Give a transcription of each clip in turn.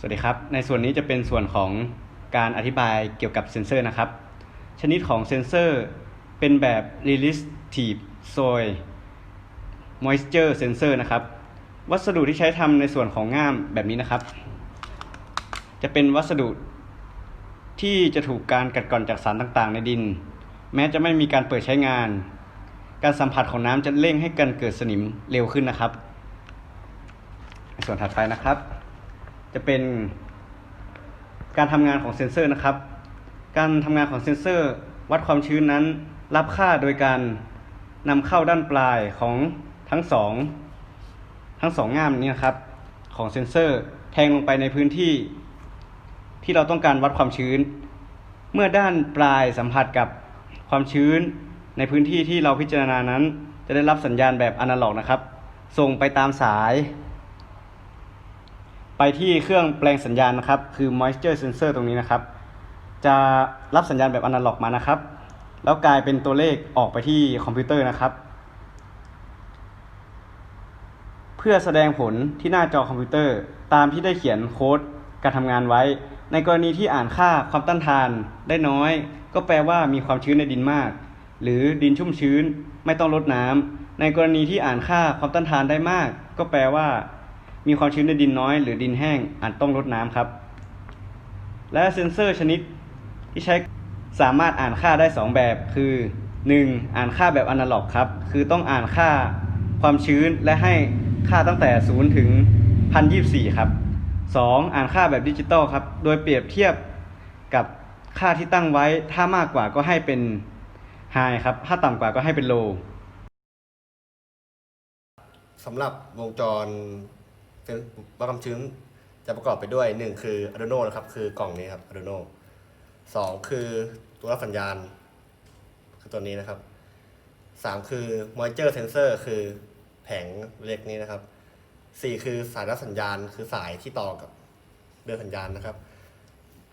สวัสดีครับ ในส่วนนี้จะเป็นส่วนของการอธิบายเกี่ยวกับเซนเซอร์นะครับ ชนิดของเซนเซอร์เป็นแบบ resistive soil moisture sensor นะครับ วัสดุที่ใช้ทำในส่วนของง่ามแบบนี้นะครับ จะเป็นวัสดุที่จะถูกการกัดกร่อนจากสารต่างๆ ในดิน แม้จะไม่มีการเปิดใช้งาน การสัมผัสของน้ำจะเร่งให้การเกิดสนิมเร็วขึ้นนะครับ ส่วนถัดไปนะครับ จะเป็นการทำงานของเซ็นเซอร์นะครับ การทำงานของเซ็นเซอร์ วัดความชื้นนั้น รับค่าโดยการนำเข้าด้านปลายของทั้งสองทั้งสองง่ามนี้นะครับ ของเซ็นเซอร์แทงลงไปในพื้นที่ ที่เราต้องการวัดความชื้น เมื่อด้านปลายสัมผัสกับความชื้น ในพื้นที่ที่เราพิจารณานั้น จะได้รับสัญญาณแบบอนาล็อกนะครับ ส่งไปตามสาย ไปที่เครื่องแปลงสัญญาณนะครับ คือ moisture sensor ตรงนี้นะครับ จะรับสัญญาณแบบอนาล็อกมานะครับ แล้วกลายเป็นตัวเลขออกไปที่คอมพิวเตอร์นะครับ เพื่อแสดงผลที่หน้าจอคอมพิวเตอร์ ตามที่ได้เขียนโค้ดการทำงานไว้ ในกรณีที่อ่านค่าความต้านทานได้น้อย ก็แปลว่ามีความชื้นในดินมาก หรือดินชุ่มชื้นไม่ต้องลดน้ำในกรณีที่อ่านค่าความต้านทานได้มาก ก็แปลว่า มีความชื้นในดินน้อย หรือดินแห้งอาจต้องลดน้ำครับ และเซ็นเซอร์ชนิดที่ใช้สามารถอ่านค่าได้ 2 แบบคือ 1. อ่านค่าแบบอนาล็อกครับ คือต้องอ่านค่าความชื้นและให้ค่าตั้งแต่ 0 ถึง 1024 ครับ 2. อ่านค่าแบบดิจิตอลครับ โดยเปรียบเทียบกับค่าที่ตั้งไว้ ถ้ามากกว่าก็ให้เป็น High ครับ ถ้าต่ำกว่าก็ให้เป็น Low สำหรับวงจร เซ็นวัดความชื้นจะประกอบไปด้วยหนึ่งคือ Arduino นะครับ คือกล่องนี้ครับ Arduino สองคือตัวรับสัญญาณ คือตัวนี้นะครับสามคือ moisture sensor คือแผงเล็กนี้นะครับสี่คือสายรับสัญญาณ คือสายที่ต่อกับเดือนสัญญาณนะครับ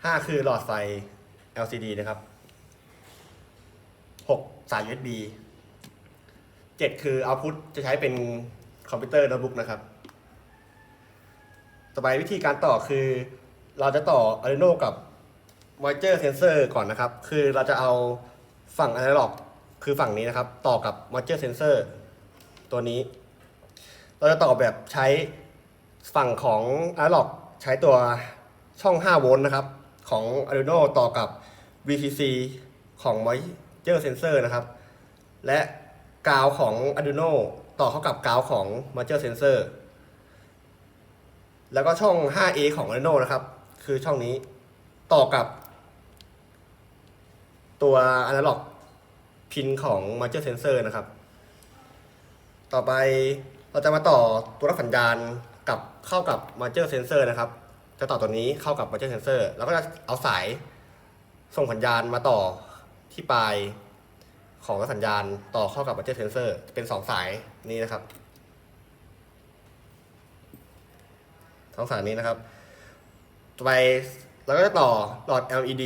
ห้าคือหลอดไฟ LCD นะครับหกสาย USB เจ็ดคือ output จะใช้เป็นคอมพิวเตอร์โน้ตบุ๊กนะครับ ต่อไปวิธีการต่อคือ เราจะต่อ Arduino กับ Moisture Sensor ก่อนนะครับ คือเราจะเอาฝั่ง Analog คือฝั่งนี้นะครับ ต่อกับ Moisture Sensor ตัวนี้ เราจะต่อแบบใช้ฝั่งของ Analog ใช้ตัวช่อง 5 โวลต์นะครับ ของ Arduino ต่อกับ VCC ของ Moisture Sensor นะครับ และกาวของ Arduino ต่อเข้ากับกาวของ Moisture Sensor แล้วก็ช่อง 5A ของ Arduino นะครับ คือช่องนี้ต่อกับ ตัว Analog พินของ Moisture Sensor นะครับ ต่อไปเราจะมาต่อตัวรับสัญญาณกับเข้ากับ Moisture Sensor นะครับ จะต่อตัวนี้เข้ากับ Moisture Sensor แล้วก็จะเอาสายส่งสัญญาณมาต่อที่ปลายของรับสัญญาณต่อเข้ากับ Moisture Sensor เป็นสองสายนี้นะครับ สองสายนี้นะครับ ต่อไปเราก็จะต่อหลอด LED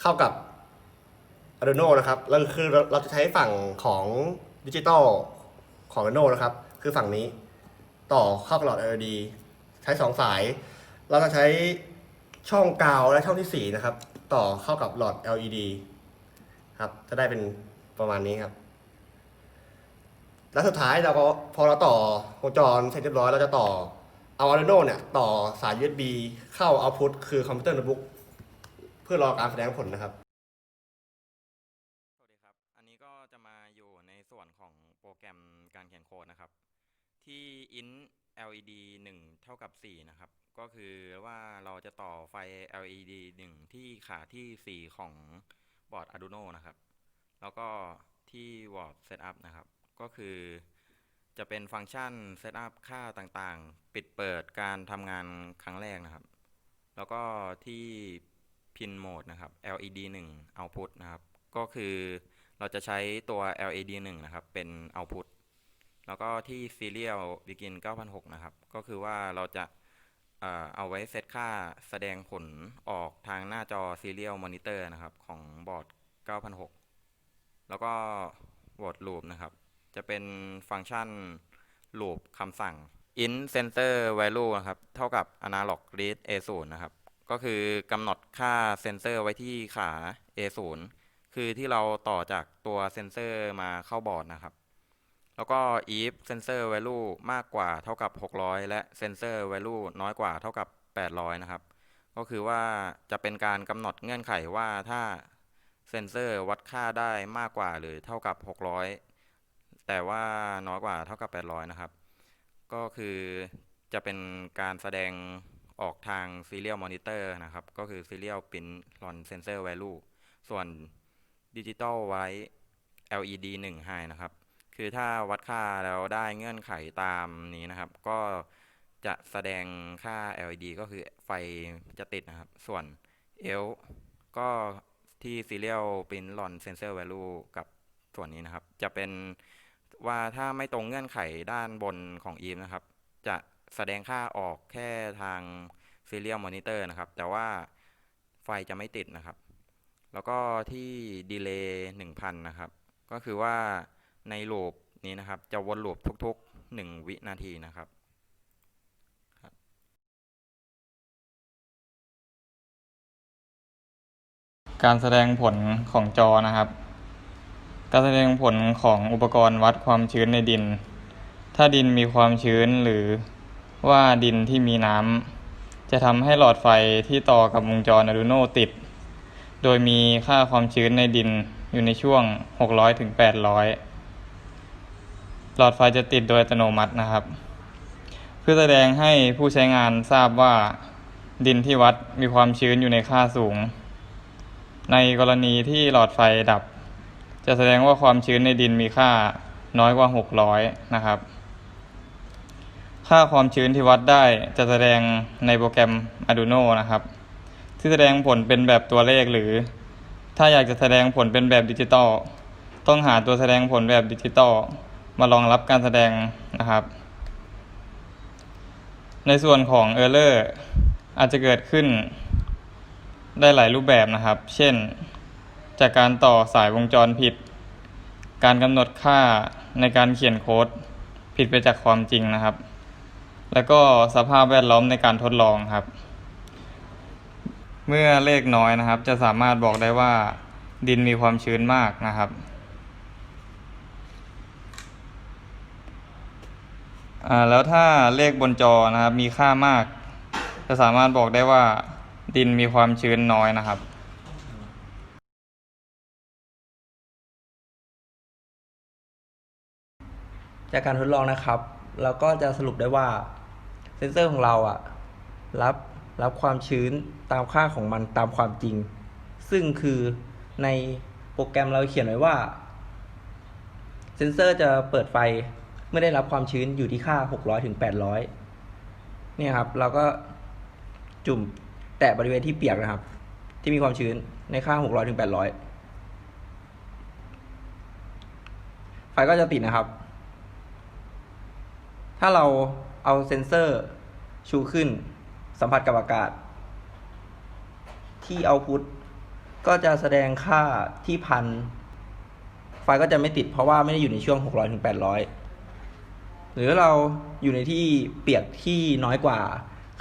เข้ากับ Arduino นะครับ แล้วคือเราเราจะใช้ฝั่งของดิจิตอลของ Arduino นะครับ คือฝั่งนี้ต่อเข้ากับหลอด LED ใช้สองสาย เราจะใช้ช่องกาวและช่องที่สี่นะครับ ต่อเข้ากับหลอด LED ครับจะได้เป็นประมาณนี้ครับ แล้วสุดท้ายเราก็พอเราต่อวงจรเสร็จเรียบร้อยเราจะต่อ เอา Arduino เนี่ยต่อสาย USB เข้า output คือคอมพิวเตอร์โน้ตบุ๊กเพื่อรอการแสดงผลนะครับ สวัสดีครับ อันนี้ก็จะมาอยู่ในส่วนของโปรแกรมการเขียนโค้ดนะครับ ที่ int led 1 เท่ากับ 4 นะครับ ก็คือว่าเราจะต่อไฟ led 1 ที่ขาที่ 4 ของบอร์ด Arduino นะครับ แล้วก็ที่วอร์ด setup นะครับ ก็คือ จะเป็นฟังก์ชัน setup ค่าต่างๆ ปิดเปิดการทำงานครั้งแรกนะครับ แล้วก็ที่ pin mode นะครับ LED 1 output นะครับ ก็คือเราจะใช้ตัว LED 1 นะครับ เป็น output แล้วก็ที่ serial begin 9006 นะครับ ก็คือว่าเราจะเอาไว้เซตค่าแสดงผลออกทางหน้าจอ serial monitor นะครับ ของบอร์ด 9006 แล้วก็ word loop นะครับ จะเป็นฟังก์ชัน loop คำสั่ง int sensor value นะครับ เท่ากับ analog read a0 นะครับ ก็คือกำหนดค่าเซนเซอร์ไว้ที่ขา a0 คือที่เราต่อจากตัวเซนเซอร์มาเข้าบอร์ดนะครับ แล้วก็ if sensor value มากกว่าเท่ากับ 600 และ sensor value น้อยกว่าเท่ากับ 800 นะครับ ก็คือว่าจะเป็นการกำหนดเงื่อนไขว่าถ้าเซนเซอร์วัดค่าได้มากกว่าหรือเท่ากับ 600 แต่ว่าน้อยกว่าเท่ากับ 800 นะครับ ก็คือจะเป็นการแสดงออกทาง serial monitor นะครับ ก็คือ serial print on sensor value ส่วน digital white LED 1 high นะครับ คือถ้าวัดค่าแล้วได้เงื่อนไขตามนี้นะครับ ก็จะแสดงค่า LED ก็คือไฟจะติดนะครับ ส่วน L ก็ที่ serial print on sensor value กับส่วนนี้นะครับ จะเป็น ว่าถ้าไม่ตรงเงื่อนไขด้านบนของ EVE นะครับ จะแสดงค่าออกแค่ทาง serial monitor นะครับ แต่ว่าไฟจะไม่ติดนะครับ แล้วก็ที่ delay 1000 นะครับ ก็คือว่าในลูปนี้นะครับ จะวนลูปทุกๆ 1 วินาทีนะครับการแสดงผลของจอนะครับ การแสดงผลของอุปกรณ์วัดความชื้นในดิน ถ้าดินมีความชื้นหรือว่าดินที่มีน้ำ จะทำให้หลอดไฟที่ต่อกับวงจร Arduino ติด โดยมีค่าความชื้นในดินอยู่ในช่วง 600ถึง800 หลอดไฟจะติดโดยอัตโนมัตินะครับ เพื่อแสดงให้ผู้ใช้งานทราบว่าดินที่วัดมีความชื้นอยู่ในค่าสูง ในกรณีที่หลอดไฟดับ จะแสดงว่าความชื้นในดินมีค่าน้อยกว่า 600 นะครับ ค่าความชื้นที่วัดได้จะแสดงในโปรแกรม Arduino นะครับ ที่แสดงผลเป็นแบบตัวเลขหรือ ถ้าอยากจะแสดงผลเป็นแบบดิจิตอลต้องหาตัวแสดงผลแบบดิจิตอลมารองรับการแสดงนะครับ ในส่วนของ Error อาจจะเกิดขึ้นได้หลายรูปแบบนะครับ เช่น จากการต่อสายวงจรผิด การกำหนดค่าในการเขียนโค้ดผิดไปจากความจริงนะครับ แล้วก็สภาพแวดล้อมในการทดลองครับ เมื่อเลขน้อยนะครับ จะสามารถบอกได้ว่า ดินมีความชื้นมากนะครับอ่าแล้วถ้าเลขบนจอนะครับมีค่ามาก จะสามารถบอกได้ว่าดินมีความชื้นน้อยนะครับ จากการทดลองนะครับ เราก็จะสรุปได้ว่าเซนเซอร์ของเราอะรับรับความชื้นตามค่าของมันตามความจริง ซึ่งคือในโปรแกรมเราเขียนไว้ว่า เซนเซอร์จะเปิดไฟเมื่อได้รับความชื้นอยู่ที่ค่า 600ถึง800เนี่ยครับ เราก็จุ่มแตะบริเวณที่เปียกนะครับ ที่มีความชื้นในค่า 600ถึง800ไฟก็จะติดนะครับ ถ้าเราเอาเซ็นเซอร์ชูขึ้น สัมผัสกับอากาศ ที่เอาพุทก็จะแสดงค่าที่พัน ไฟก็จะไม่ติดเพราะว่าไม่ได้อยู่ในช่วง 600ถึง800 หรือเราอยู่ในที่เปียกที่น้อยกว่า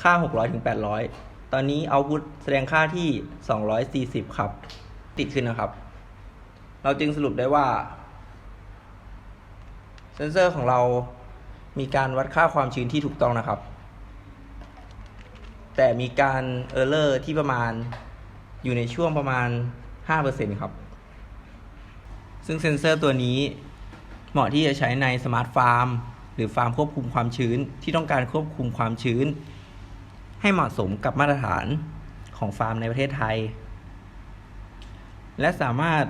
ค่า 600ถึง800 ตอนนี้เอาพุทแสดงค่าที่ 240 ครับ ติดขึ้นนะครับ เราจึงสรุปได้ว่า เซนเซอร์ของเรา มีการวัดค่าความชื้นที่ถูกต้องนะครับ แต่มีการเออร์เลอร์ที่ประมาณอยู่ในช่วงประมาณ 5%ครับ ซึ่งเซนเซอร์ตัวนี้เหมาะที่จะใช้ในสมาร์ทฟาร์มหรือฟาร์มควบคุมความชื้นที่ต้องการควบคุมความชื้น ให้เหมาะสมกับมาตรฐานของฟาร์มในประเทศไทย และสามารถ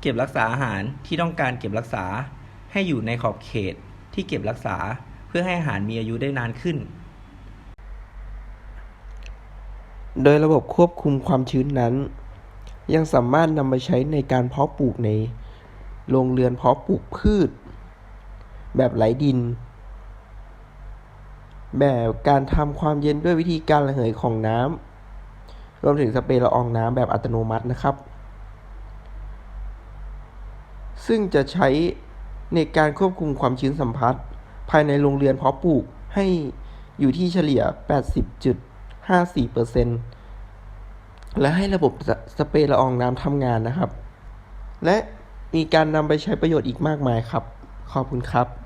เก็บรักษาอาหารที่ต้องการเก็บรักษาให้อยู่ในขอบเขตที่เก็บรักษา พื่อให้อาหารมีอายุได้นานขึ้น โดยระบบควบคุมความชื้นนั้น ยังสามารถนำมาใช้ในการเพาะปลูกในโรงเรือนเพาะปลูกพืช แบบไร้ดิน แบบการทำความเย็นด้วยวิธีการระเหยของน้ำรวมถึงสเปรย์ละอองน้ำแบบอัตโนมัตินะครับ ซึ่งจะใช้ในการควบคุมความชื้นสัมผัส ภายในโรงเรือนเพาะปลูกให้อยู่ที่เฉลี่ย 80.54%และให้ระบบสสเปรย์ละอองน้ำทำงานนะครับ และมีการนำไปใช้ประโยชน์อีกมากมายครับ ขอบคุณครับ